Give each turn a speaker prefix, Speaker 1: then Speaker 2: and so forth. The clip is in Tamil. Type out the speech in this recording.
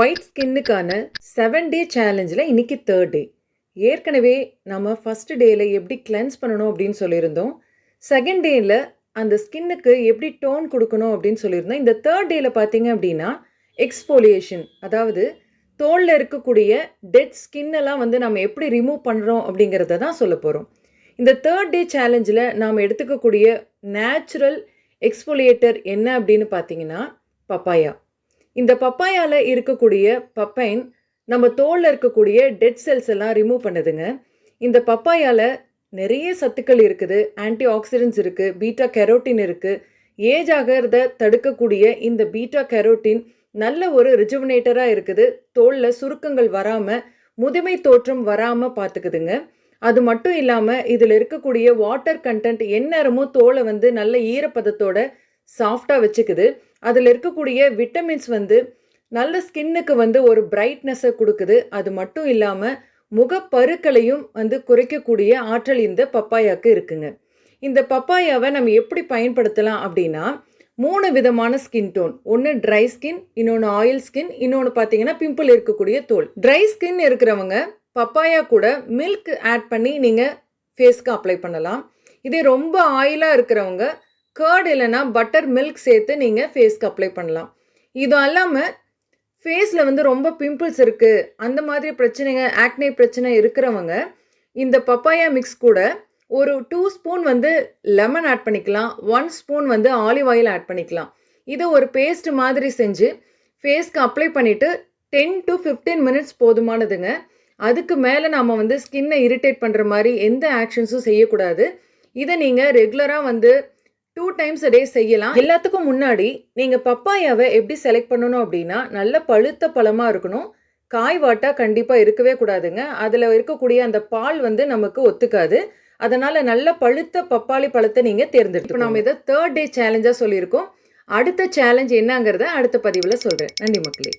Speaker 1: ஒயிட் ஸ்கின்னுக்கான செவன் டே சேலஞ்சில் இன்றைக்கி தேர்ட் டே ஏற்கனவே நம்ம ஃபஸ்ட்டு டேயில் எப்படி கிளென்ஸ் பண்ணணும் அப்படின்னு சொல்லியிருந்தோம். செகண்ட் டேயில் அந்த ஸ்கின்னுக்கு எப்படி டோன் கொடுக்கணும் அப்படின்னு சொல்லியிருந்தோம். இந்த தேர்ட் டேயில் பார்த்தீங்க அப்படின்னா எக்ஸ்போலியேஷன் அதாவது தோலில் இருக்கக்கூடிய டெட் ஸ்கின்னெல்லாம் வந்து நம்ம எப்படி ரிமூவ் பண்ணுறோம் அப்படிங்கிறத தான் சொல்ல போகிறோம் இந்த தேர்ட் டே சேலஞ்சில் நாம் எடுத்துக்கக்கூடிய நேச்சுரல் எக்ஸ்போலியேட்டர் என்ன அப்படின்னு பார்த்தீங்கன்னா பப்பாயா. இந்த பப்பாயால இருக்கக்கூடிய பப்பைன் நம்ம தோலில் இருக்கக்கூடிய டெட் செல்ஸ் எல்லாம் ரிமூவ் பண்ணுதுங்க. இந்த பப்பாயால நிறைய சத்துக்கள் இருக்குது ஆன்டி ஆக்சிடென்ட்ஸ் இருக்குது பீட்டா கெரோட்டின் இருக்குது ஏஜ் ஆகிறத தடுக்கக்கூடிய இந்த பீட்டா கெரோட்டின் நல்ல ஒரு ரிஜுவனேட்டராக இருக்குது. தோலில் சுருக்கங்கள் வராமல் முதுமை தோற்றம் வராமல் பார்த்துக்குதுங்க அது மட்டும் இல்லாமல் இதில் இருக்கக்கூடிய வாட்டர் கண்டென்ட் எந்நேரமும் தோலை வந்து நல்ல ஈரப்பதத்தோட சாஃப்டாக வச்சுக்குது. அதில் இருக்கக்கூடிய விட்டமின்ஸ் வந்து நல்ல ஸ்கின்னுக்கு வந்து ஒரு பிரைட்னஸை கொடுக்குது. அது மட்டும் இல்லாமல் முகப்பருக்களையும் வந்து குறைக்கக்கூடிய ஆற்றல் இந்த பப்பாயாக்கு இருக்குங்க. இந்த பப்பாயாவை நம்ம எப்படி பயன்படுத்தலாம் அப்படின்னா மூணு விதமான ஸ்கின் டோன் ஒன்று ட்ரை ஸ்கின் இன்னொன்று ஆயில் ஸ்கின் இன்னொன்று பார்த்தீங்கன்னா பிம்பிள் இருக்கக்கூடிய தோல். ட்ரை ஸ்கின் இருக்கிறவங்க பப்பாயா கூட மில்க் ஆட் பண்ணி நீங்கள் ஃபேஸ்க்கு அப்ளை பண்ணலாம். இதே ரொம்ப ஆயிலாக இருக்கிறவங்க கர்ட் இல்லைன்னா பட்டர் மில்க் சேர்த்து நீங்கள் ஃபேஸ்க்கு அப்ளை பண்ணலாம். இது அல்லாமல் ஃபேஸில் வந்து ரொம்ப பிம்பிள்ஸ் இருக்குது அந்த மாதிரி பிரச்சனைங்க ஆக்னே பிரச்சனை இருக்கிறவங்க இந்த பப்பாயா மிக்ஸ் கூட ஒரு டூ ஸ்பூன் வந்து லெமன் ஆட் பண்ணிக்கலாம். ஒன் ஸ்பூன் வந்து ஆலிவ் ஆயில் ஆட் பண்ணிக்கலாம். இதை ஒரு பேஸ்ட் மாதிரி செஞ்சு ஃபேஸ்க்கு அப்ளை பண்ணிவிட்டு டென் டு ஃபிஃப்டீன் மினிட்ஸ் போதுமானதுங்க. அதுக்கு மேலே நாம் வந்து ஸ்கின்னை இரிட்டேட் பண்ணுற மாதிரி எந்த ஆக்ஷன்ஸும் செய்யக்கூடாது. இதை நீங்கள் ரெகுலராக வந்து டூ டைம்ஸ் டே செய்யலாம். எல்லாத்துக்கும் முன்னாடி நீங்கள் பப்பாயாவை எப்படி செலக்ட் பண்ணணும் அப்படின்னா நல்ல பழுத்த பழமாக இருக்கணும். காய் வாட்டா கண்டிப்பாக இருக்கவே கூடாதுங்க. அதில் இருக்கக்கூடிய அந்த பால் வந்து நமக்கு ஒத்துக்காது. அதனால் நல்ல பழுத்த பப்பாளி பழத்தை நீங்கள் தேர்ந்தெடுத்து இப்போ நம்ம இதை தேர்ட் டே சேலஞ்சாக சொல்லியிருக்கோம். அடுத்த சேலஞ்ச் என்னங்கிறத அடுத்த பதிவில் சொல்கிறேன் நன்றி மக்களே.